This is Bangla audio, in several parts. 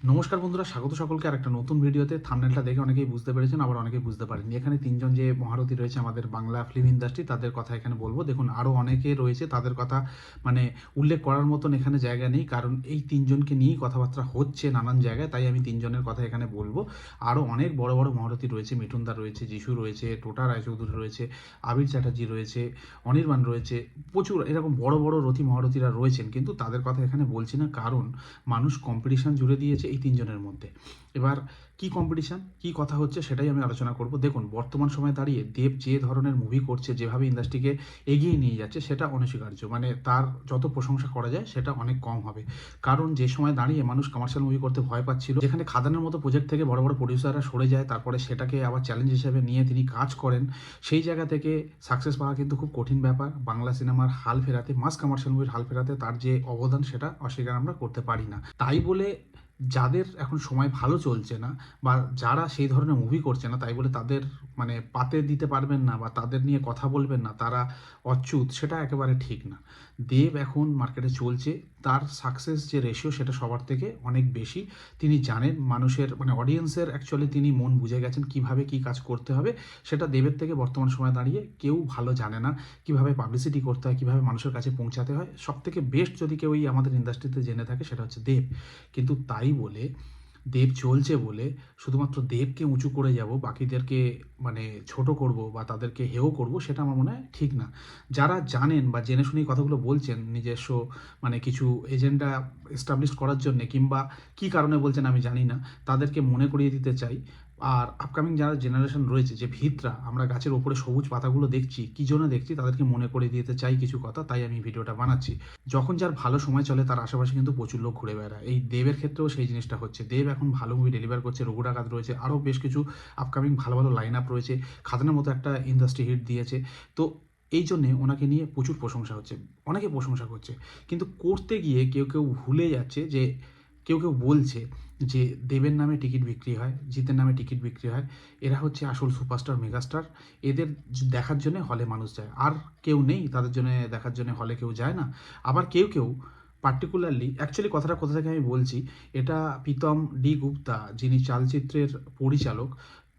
নমস্কার বন্ধুরা, স্বাগত সকলকে আর একটা নতুন ভিডিওতে। থামনেলটা দেখে অনেকেই বুঝতে পেরেছেন, আবার অনেকেই বুঝতে পারেননি। এখানে তিনজন যে মহারথী রয়েছে আমাদের বাংলা ফিল্ম ইন্ডাস্ট্রি তাদের কথা এখানে বলব। দেখুন আরও অনেকে রয়েছে, তাদের কথা মানে উল্লেখ করার মতন এখানে জায়গা নেই, কারণ এই তিনজনকে নিয়েই কথাবার্তা হচ্ছে নানান জায়গায়, তাই আমি তিনজনের কথা এখানে বলব। আরও অনেক বড় বড় মহারথী রয়েছে, মিঠুনদা রয়েছে, যিশু রয়েছে, টোটা রায়চৌধুরী রয়েছে, আবির চ্যাটার্জি রয়েছে, অনির্বাণ রয়েছে, প্রচুর এরকম বড় বড় রথী মহারথীরা রয়েছেন, কিন্তু তাদের কথা এখানে বলছি না, কারণ মানুষ কম্পিটিশন জুড়ে দিয়েছে। এই তিনজনের মধ্যে। এবার কি কম্পিটিশান কি কথা হচ্ছে সেটাই আমি আলোচনা করব। দেখুন, বর্তমান সময়ে দাঁড়িয়ে দেব যে ধরনের মুভি করছে, যেভাবে ইন্ডাস্ট্রিকে এগিয়ে নিয়ে যাচ্ছে, সেটা অনস্বীকার্য। মানে তার যত প্রশংসা করা যায়, সেটা অনেক কম হবে। কারণ যে সময় দাঁড়িয়ে মানুষ কমার্শিয়াল মুভি করতে ভয় পাচ্ছিল, যেখানে খাদানের মতো প্রজেক্ট থেকে বড় বড় প্রডিউসাররা সরে যায়, তারপরে সেটাকে আবার চ্যালেঞ্জ হিসেবে নিয়ে তিনি কাজ করেন, সেই জায়গা থেকে সাকসেস পাওয়া কিন্তু খুব কঠিন ব্যাপার। বাংলা সিনেমার হাল ফেরাতে মাস কমার্শিয়াল মুভির হাল ফেরাতে তার যে অবদান, সেটা অস্বীকার আমরা করতে পারি না। তাই বলে যাদের এখন সময় ভালো চলছে না বা যারা সেই ধরনের মুভি করছে না, তাই বলে তাদের মানে পাতে দিতে পারবেন না বা তাদের নিয়ে কথা বলবেন না, তারা অচ্যুত, সেটা একেবারে ঠিক না। দেব এখন মার্কেটে চলছে। তার সাকসেস যে রেশিও সেটা সবার থেকে অনেক বেশি। তিনি জানেন মানুষের মানে অডিয়েন্সের অ্যাকচুয়ালি তিনি মন বুঝে গেছেন কীভাবে কি কাজ করতে হবে। সেটা দেবের থেকে বর্তমান সময় দাঁড়িয়ে কেউ ভালো জানে না। কীভাবে পাবলিসিটি করতে হয়, কীভাবে মানুষের কাছে পৌঁছাতে হয় সব থেকে বেস্ট যদি কেউ আমাদের ইন্ডাস্ট্রিতে জেনে থাকে সেটা হচ্ছে দেব। কিন্তু তাই বলে দেব চলছে বলে শুধুমাত্র দেবকে উঁচু করে যাব, বাকিদেরকে মানে ছোট করব বা তাদেরকে হেও করব, সেটা আমার মনে হয় ঠিক না। যারা জানেন বা জেনে শুনে কথাগুলো বলছেন, নিজস্ব মানে কিছু এজেন্ডা এস্টাবলিশ করার জন্যে কিংবা কি কারণে বলছেন আমি জানি না, তাদেরকে মনে করিয়ে দিতে চাই। আর আপকামিং যারা জেনারেশন রয়েছে, যে ভিতরা, আমরা গাছের ওপরে সবুজ পাতাগুলো দেখছি, কী জন্য দেখছি? তাদেরকে মনে করে দিতে চাই কিছু কথা, তাই আমি ভিডিওটা বানাচ্ছি। যখন যার ভালো সময় চলে, তার আশেপাশে কিন্তু প্রচুর লোক ঘুরে বেড়ায়। এই দেবের ক্ষেত্রেও সেই জিনিসটা হচ্ছে। দেব এখন ভালো মুভি ডেলিভার করছে, রঘু ডাকাত রয়েছে, আরও বেশ কিছু আপকামিং ভালো ভালো লাইন আপ রয়েছে খাদানের মতো একটা ইন্ডাস্ট্রি হিট দিয়েছে। তো এই জন্যে ওনাকে নিয়ে প্রচুর প্রশংসা হচ্ছে, অনেকে প্রশংসা করছে। কিন্তু করতে গিয়ে কেউ কেউ ভুলে যাচ্ছে যে কেউ কেউ বলছে যে দেবের নামে টিকিট বিক্রি হয়, জিতের নামে টিকিট বিক্রি হয়, এরা হচ্ছে আসল সুপারস্টার, মেগাস্টার। এদের দেখার জন্য হলে মানুষ যায়। আর কেউ নেই, তাদের জন্য, দেখার জন্য হলে কেউ যায় না। আবার কেউ কেউ পার্টিকুলারলি অ্যাকচুয়ালি কথাটা কোথা থেকে আমি বলছি, এটা প্রীতম ডি গুপ্তা, যিনি চালচিত্রের পরিচালক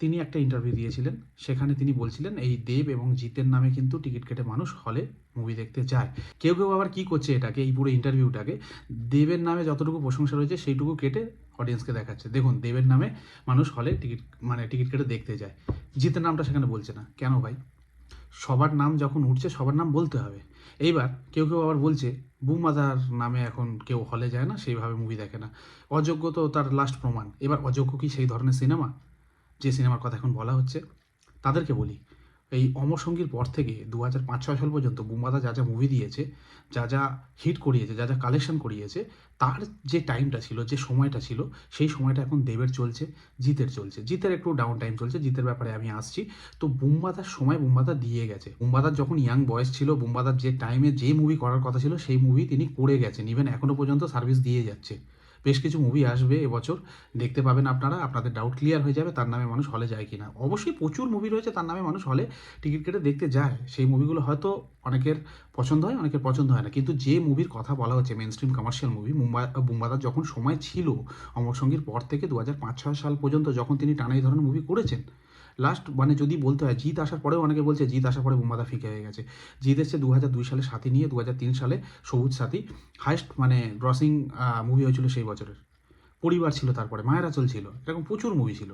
তিনি একটা ইন্টারভিউ দিয়েছিলেন। সেখানে তিনি বলছিলেন, এই দেব এবং জিতের নামে কিন্তু টিকিট কেটে মানুষ হলে মুভি দেখতে যায় কেউ কেউ আবার কি করছে এটাকে, এই পুরো ইন্টারভিউটাকে দেবের নামে যতটুকু প্রশংসা রয়েছে, সেইটুকু কেটে অডিয়েন্সকে দেখাচ্ছে। দেখুন, দেবের নামে মানুষ হলে টিকিট মানে টিকিট কেটে দেখতে যায় জিতের নামটা সেখানে বলছে না। কেন ভাই? সবার নাম যখন উঠছে, সবার নাম বলতে হবে। এইবার কেউ কেউ আবার বলছে, বুমাদার নামে এখন কেউ হলে যায় না, সেইভাবে মুভি দেখে না। অযোগ্য তো তার লাস্ট প্রমাণ। এবার অযোগ্য কি সেই ধরনের সিনেমা যে সিনেমার কথা এখন বলা হচ্ছে, তাদেরকে বলি। এই অমর সঙ্গীর পর থেকে দু হাজার পাঁচ, ছয় সাল পর্যন্ত বুম্বাদা যা যা মুভি দিয়েছে, যা যা হিট করিয়েছে, যা যা কালেকশন করিয়েছে, তার যে টাইমটা ছিল, যে সময়টা ছিল, সেই সময়টা এখন দেবের চলছে, জিতের চলছে। জিতের একটু ডাউন টাইম চলছে, জিতের ব্যাপারে আমি আসছি। তো বুম্বাদার সময় বুম্বাদা দিয়ে গেছে। বুম্বাদার যখন ইয়াং বয়স ছিল বুম্বাদার যে টাইমে যে মুভি করার কথা ছিল, সেই মুভি তিনি করে গেছেন। ইভেন এখনও পর্যন্ত সার্ভিস দিয়ে যাচ্ছে। বেশ কিছু মুভি আসবে এবছর। দেখতে পাবেন আপনারা, আপনাদের ডাউট ক্লিয়ার হয়ে যাবে তার নামে মানুষ হলে যায় কিনা। অবশ্যই প্রচুর মুভি রয়েছে তার নামে মানুষ হলে টিকিট কেটে দেখতে যায়। সেই মুভিগুলো হয়তো অনেকের পছন্দ হয়, অনেকের পছন্দ হয় না। কিন্তু যে মুভির কথা বলা হচ্ছে mainstream commercial movie Mumbai বুম্বাদার যখন সময় ছিল অমর সঙ্গীর পর থেকে দু হাজার পাঁচ, ছয় সাল পর্যন্ত যখন তিনি টানা এই ধরনের মুভি করেছেন লাস্ট মানে যদি বলতে হয়, জিত আসার পরেও অনেকে বলছে, জিত আসার পরে বুম্বাদা ফিকে হয়ে গেছে। জিত এসছে দু হাজার দুই সালে সাথী নিয়ে দু হাজার তিন সালে সবুজ সাথী হাইস্ট মানে ড্রসিং মুভি হয়েছিল সেই বছরের। পরিবার ছিল তারপরে, মায়েরা চলছিল। এরকম প্রচুর মুভি ছিল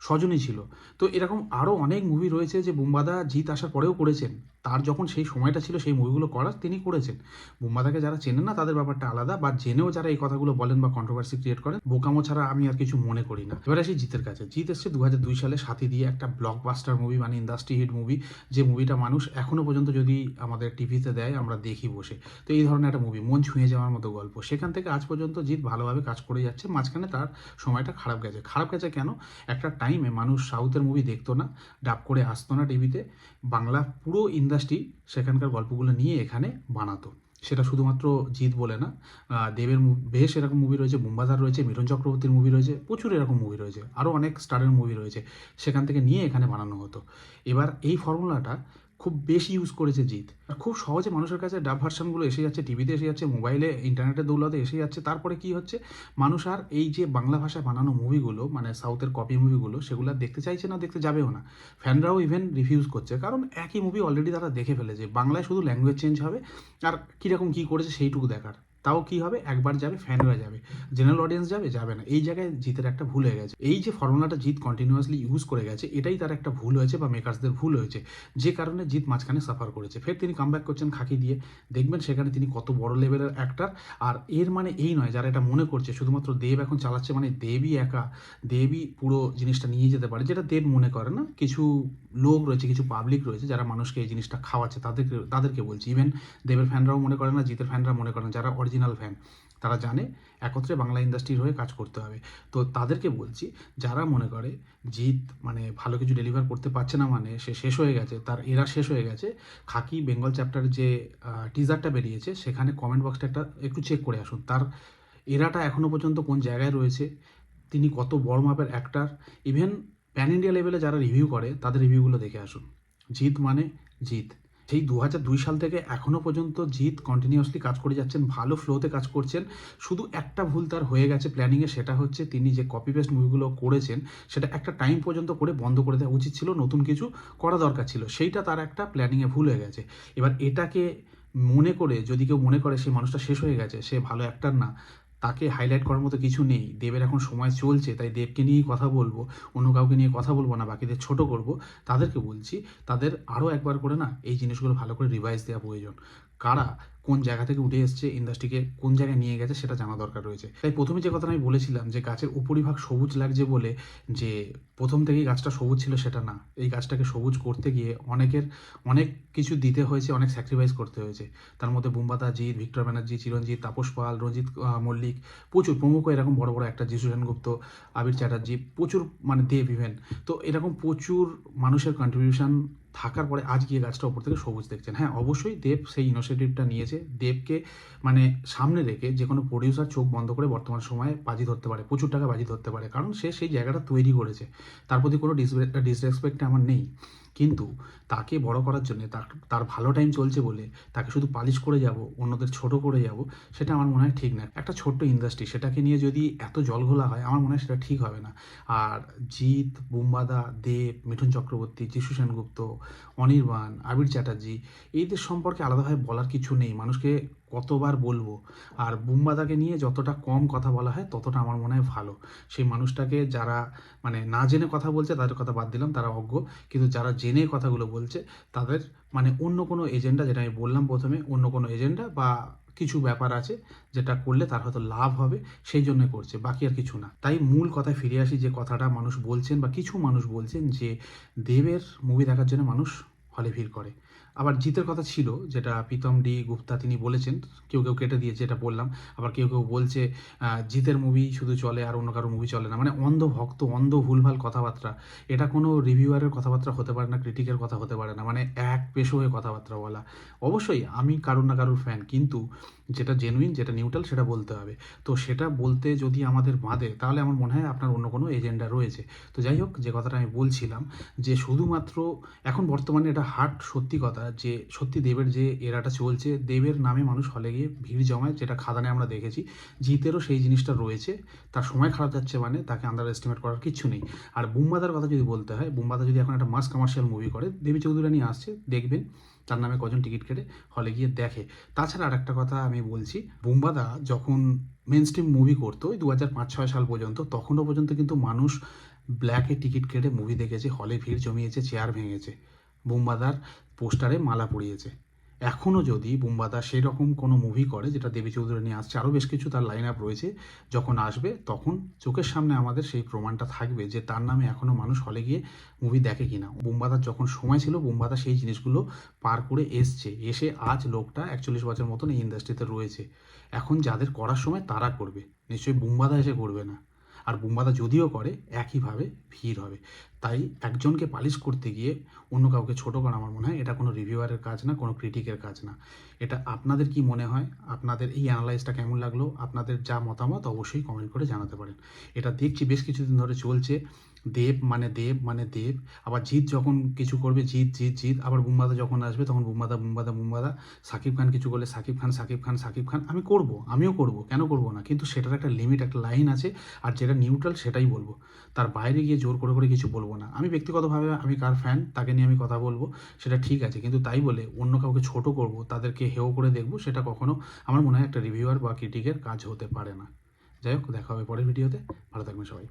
স্বজনী ছিল। তো এরকম আরও অনেক মুভি রয়েছে যে বুম্বাদা জিত আসার পরেও করেছেন। তার যখন সেই সময়টা ছিল, সেই মুভিগুলো করার তিনি করেছেন। বুম্বাদাকে যারা চেনেন না, তাদের ব্যাপারটা আলাদা বা জেনেও যারা এই কথাগুলো বলেন বা কন্ট্রোভার্সি ক্রিয়েট করেন, বোকামো ছাড়া আমি আর কিছু মনে করি না। এবার আসি জিতের কাছে। জিত এসছে দু দুই সালে সাথী দিয়ে একটা ব্লকবাস্টার মুভি মানে ইন্ডাস্ট্রি হিট মুভি যে মুভিটা মানুষ এখনও পর্যন্ত যদি আমাদের টিভিতে দেয়, আমরা দেখি বসে। তো এই ধরনের একটা মুভি মন ছুঁয়ে যাওয়ার মতো গল্প। সেখান থেকে আজ পর্যন্ত জিৎ ভালোভাবে কাজ করে যাচ্ছে, মাঝখানে তার সময়টা খারাপ গেছে। খারাপ গেছে কেন? একটা টাইমে মানুষ সাউথের মুভি দেখতো না, ডাব করে আসতো না টিভিতে বাংলা পুরো ইন্ডাস্ট্রি সেখানকার গল্পগুলো নিয়ে এখানে বানাতো। সেটা শুধুমাত্র জিৎ বলে না দেবের বেশ এরকম মুভি রয়েছে মুম্বাজার রয়েছে মিঠুন চক্রবর্তীর মুভি রয়েছে, প্রচুর এরকম মুভি রয়েছে আরও অনেক স্টারের মুভি রয়েছে, সেখান থেকে নিয়ে এখানে বানানো হতো। এবার এই ফর্মুলাটা খুব বেশি ইউজ করেছে জিত আর খুব সহজে মানুষের কাছে ডাব ভার্সানগুলো এসে যাচ্ছে টিভিতে এসে যাচ্ছে মোবাইলে ইন্টারনেটের দৌলতে এসে যাচ্ছে। তারপরে কি হচ্ছে? মানুষ আর এই যে বাংলা ভাষায় বানানো মুভিগুলো মানে সাউথের কপি মুভিগুলো সেগুলো দেখতে চাইছে না, দেখতে যাবেও না। ফ্যানরাও ইভেন রিফিউজ করছে। কারণ একই মুভি অলরেডি তারা দেখে ফেলেছে। বাংলায় শুধু ল্যাঙ্গুয়েজ চেঞ্জ হবে। আর কীরকম কী করেছে সেইটুকু দেখার। তাও কি হবে? একবার যাবে ফ্যানরা যাবে। জেনারেল অডিয়েন্স যাবে যাবে না। এই জায়গায় জিতের একটা ভুল হয়ে গেছে। এই যে ফর্মুলাটা জিত কন্টিনিউয়াসলি ইউজ করে গেছে, এটাই তার একটা ভুল হয়েছে বা মেকার্সদের ভুল হয়েছে। যে কারণে জিত মাঝখানে সাফার করেছে। ফের তিনি কামব্যাক করছেন খাকি দিয়ে। দেখবেন সেখানে তিনি কত বড় লেভেলের অ্যাক্টার আর এর মানে এই নয়, যারা এটা মনে করছে, শুধুমাত্র দেব এখন চালাচ্ছে মানে দেবই একা। দেবই পুরো জিনিসটা নিয়ে যেতে পারে, যেটা দেব মনে করে না। কিছু লোক রয়েছে, কিছু পাবলিক রয়েছে, যারা মানুষকে এই জিনিসটা খাওয়াচ্ছে, তাদেরকে তাদেরকে বলছি। ইভেন দেবের ফ্যানরাও মনে করে না, জিতের ফ্যানরা মনে করে না। যারা অরিজিনাল ফ্যান তারা জানে, একত্রে বাংলা ইন্ডাস্ট্রির হয়ে কাজ করতে হবে। তো তাদেরকে বলছি, যারা মনে করে জিৎ মানে ভালো কিছু ডেলিভার করতে পারছে না মানে সে শেষ হয়ে গেছে, তার এরা শেষ হয়ে গেছে, খাকি বেঙ্গল চ্যাপ্টার যে টিজারটা বেরিয়েছে, সেখানে কমেন্ট বক্সটা একটা একটু চেক করে আসুন। তার এরাটা এখনও পর্যন্ত কোন জায়গায় রয়েছে, তিনি কত বড় মাপের অ্যাক্টার ইভেন প্যান ইন্ডিয়া লেভেলে যারা রিভিউ করে, তাদের রিভিউগুলো দেখে আসুন। জিৎ মানে জিৎ। সেই দু দুই সাল থেকে এখনও পর্যন্ত জিৎ কন্টিনিউয়াসলি কাজ করে যাচ্ছেন, ভালো ফ্লোতে কাজ করছেন, শুধু একটা ভুল তার হয়ে গেছে প্ল্যানিংয়ে সেটা হচ্ছে তিনি যে কপি পেস্ট মুভিগুলো করেছেন, সেটা একটা টাইম পর্যন্ত করে বন্ধ করে দেওয়া উচিত ছিল, নতুন কিছু করা দরকার ছিল, সেইটা তার একটা প্ল্যানিংয়ে ভুল হয়ে গেছে। এবার এটাকে মনে করে, যদি কেউ মনে করে সেই মানুষটা শেষ হয়ে গেছে, সে ভালো অ্যাক্টার না তাকে হাইলাইট করার মতো কিছু নেই। দেবের এখন সময় চলছে, তাই দেবকে নিয়েই কথা বলব, অন্য কাউকে নিয়ে কথা বলব না, বাকিদের ছোট করব। তাদেরকে বলছি, তাদের আরও একবার করে না এই জিনিসগুলো ভালো করে রিভাইজ দেওয়া প্রয়োজন। কারা কোন জায়গা থেকে উঠে এসছে ইন্ডাস্ট্রিকে কোন জায়গায় নিয়ে গেছে সেটা জানা দরকার রয়েছে। তাই প্রথমে যে কথাটা আমি বলেছিলাম যে গাছের উপরিভাগ সবুজ লাগছে বলে যে প্রথম থেকেই গাছটা সবুজ ছিল সেটা না। এই গাছটাকে সবুজ করতে গিয়ে অনেকের অনেক কিছু দিতে হয়েছে, অনেক স্যাক্রিফাইস করতে হয়েছে। তার মধ্যে বুম্বাদা জিৎ, ভিক্টর ব্যানার্জি চিরঞ্জিত তাপস পাল, রঞ্জিত মল্লিক, প্রচুর প্রমুখ এরকম বড় বড় একটা যিশু সেনগুপ্ত আবির চ্যাটার্জি, প্রচুর মানে দেব ইভেন তো এরকম প্রচুর মানুষের কন্ট্রিবিউশন থাকার পরে আজ গিয়ে গাছটা ওপর থেকে সবুজ দেখছেন। হ্যাঁ অবশ্যই দেব সেই ইনিশিয়েটিভটা নিয়েছে। দেবকে মানে সামনে রেখে যে কোনো প্রডিউসার চোখ বন্ধ করে বর্তমান সময়ে বাজি ধরতে পারে, প্রচুর টাকা বাজি ধরতে পারে। কারণ সে সেই জায়গাটা তৈরি করেছে। তার প্রতি কোনো ডিসরেসপেক্ট আমার নেই। কিন্তু তাকে বড় করার জন্য তার ভালো টাইম চলছে বলে তাকে শুধু পালিশ করে যাব, অন্যদের ছোট করে যাব, সেটা আমার মনে হয় ঠিক না। একটা ছোট্ট ইন্ডাস্ট্রি সেটাকে নিয়ে যদি এত জলঘোলা হয়, আমার মনে হয় সেটা ঠিক হবে না। আর জিৎ, বুম্বাদা, দেব, মিঠুন চক্রবর্তী, যিশু সেনগুপ্ত, অনির্বাণ, আবির চ্যাটার্জি এইদের সম্পর্কে আলাদাভাবে বলার কিছু নেই। মানুষকে কতবার বলব। আর বুম্বাদাকে নিয়ে যতটা কম কথা বলা হয়, ততটা আমার মনে হয় ভালো। সেই মানুষটাকে যারা মানে না জেনে কথা বলছে, তাদের কথা বাদ দিলাম, তারা অজ্ঞ। কিন্তু যারা জেনে কথাগুলো বলছে, তাদের মানে অন্য কোনো এজেন্ডা, যেটা আমি বললাম প্রথমে, অন্য কোনো এজেন্ডা বা কিছু ব্যাপার আছে, যেটা করলে তার হয়তো লাভ হবে, সেই জন্য করছে, বাকি আর কিছু না। তাই মূল কথায় ফিরে আসি, যে কথাটা মানুষ বলছেন বা কিছু মানুষ বলছেন, যে দেবের মুভি দেখার জন্য মানুষ হলে ভিড় করে। আবার জিতের কথা ছিল, যেটা প্রীতম ডি গুপ্তা তিনি বলেছেন, কেউ কেউ কেটে দিয়েছে, এটা বললাম। আবার কেউ কেউ বলছে জিতের মুভি শুধু চলে আর অন্য কারও মুভি চলে না। মানে অন্ধ ভক্ত, অন্ধ ভুলভাল কথাবার্তা, এটা কোনো রিভিউয়ারের কথাবার্তা হতে পারে না ক্রিটিকের কথা হতে পারে না। মানে এক পেশো হয়ে কথাবার্তা বলা। অবশ্যই আমি কারুর না কারুর ফ্যান কিন্তু যেটা জেনুইন যেটা নিউট্রাল সেটা বলতে হবে। তো সেটা বলতে যদি আমাদের বাঁধে, তাহলে আমার মনে হয় আপনার অন্য কোনো এজেন্ডা রয়েছে। তো যাই হোক, যে কথাটা আমি বলছিলাম, যে শুধুমাত্র এখন বর্তমানে এটা হার্ট সত্যি কথা যে সত্যি দেবের যে এরাটা চলছে, দেবের নামে মানুষ হলে গিয়ে ভিড় জমায়, যেটা খাদানে আমরা দেখেছি। জিতেরও সেই জিনিসটা রয়েছে। তার সময় খারাপ যাচ্ছে মানে তাকে আন্ডার এস্টিমেট করার কিছু নেই। আর বুম্বাদার কথা যদি বলতে হয়, বুম্বাদা যদি এখন একটা মাস কমার্শিয়াল মুভি করে, দেবী চৌধুরানী আসছে, দেখবেন তার নামে কজন টিকিট কেটে হলে গিয়ে দেখে। তাছাড়া আর একটা কথা আমি বলছি, বুম্বাদা যখন মেন স্ট্রিম মুভি করতো দু হাজার পাঁচ ছয় সাল পর্যন্ত, তখনও পর্যন্ত কিন্তু মানুষ ব্ল্যাকে টিকিট কেটে মুভি দেখেছে হলে ভিড় জমিয়েছে চেয়ার ভেঙেছে। বুম্বাদার পোস্টারে মালা পরিয়েছে। এখনও যদি বুম্বাদা সেই রকম কোনো মুভি করে, যেটা দেবী চৌধুরী নিয়ে আসছে, আরও বেশ কিছু তার লাইন আপ রয়েছে, যখন আসবে, তখন চোখের সামনে আমাদের সেই প্রমাণটা থাকবে যে তার নামে এখনও মানুষ হলে গিয়ে মুভি দেখে কি কিনা। বুম্বাদার যখন সময় ছিল বুম্বাদা সেই জিনিসগুলো পার করে এসছে। এসে আজ লোকটা একচল্লিশ বছর মতন এই ইন্ডাস্ট্রিতে রয়েছে। এখন যাদের করার সময় তারা করবে। নিশ্চয়ই বুম্বাদা এসে করবে না। আর বুম্বাদা যদিও করে, একইভাবে ভিড় হবে। তাই একজনকে পালিশ করতে গিয়ে অন্য কাউকে ছোট করা আমার মনে হয়, এটা কোনো রিভিউয়ারের কাজ না, কোনো ক্রিটিকের কাজ না। এটা আপনাদের কি মনে হয়? আপনাদের এই অ্যানালাইজটা কেমন লাগল? আপনাদের যা মতামত অবশ্যই কমেন্ট করে জানাতে পারেন। এটা দেখছি বেশ কিছুদিন ধরে চলছে। দেব মানে দেব মানে দেব। আবার জিৎ যখন কিছু করবে, জিৎ জিৎ জিৎ। আবার বুম্বাদা যখন আসবে, তখন বুম্বাদা বুম্বাদা বুম্বাদা। সাকিব খান কিছু করলে সাকিব খান সাকিব খান সাকিব খান। আমি করব, আমিও করব, কেন করব না? কিন্তু সেটার একটা লিমিট একটা লাইন আছে। আর যেটা নিউট্রাল সেটাই বলব। তার বাইরে গিয়ে জোর করে করে কিছু বলব না। আমি ব্যক্তিগতভাবে, আমি কার ফ্যান তাকে নিয়ে আমি কথা বলব, সেটা ঠিক আছে। কিন্তু তাই বলে অন্য কাউকে ছোট করব, তাদেরকে হেও করে দেখব, সেটা কখনো আমার মনে হয় একটা রিভিউয়ার বা ক্রিটিকের কাজ হতে পারে না। যাই হোক, দেখা হবে পরের ভিডিওতে ভালো থাকবেন সবাই।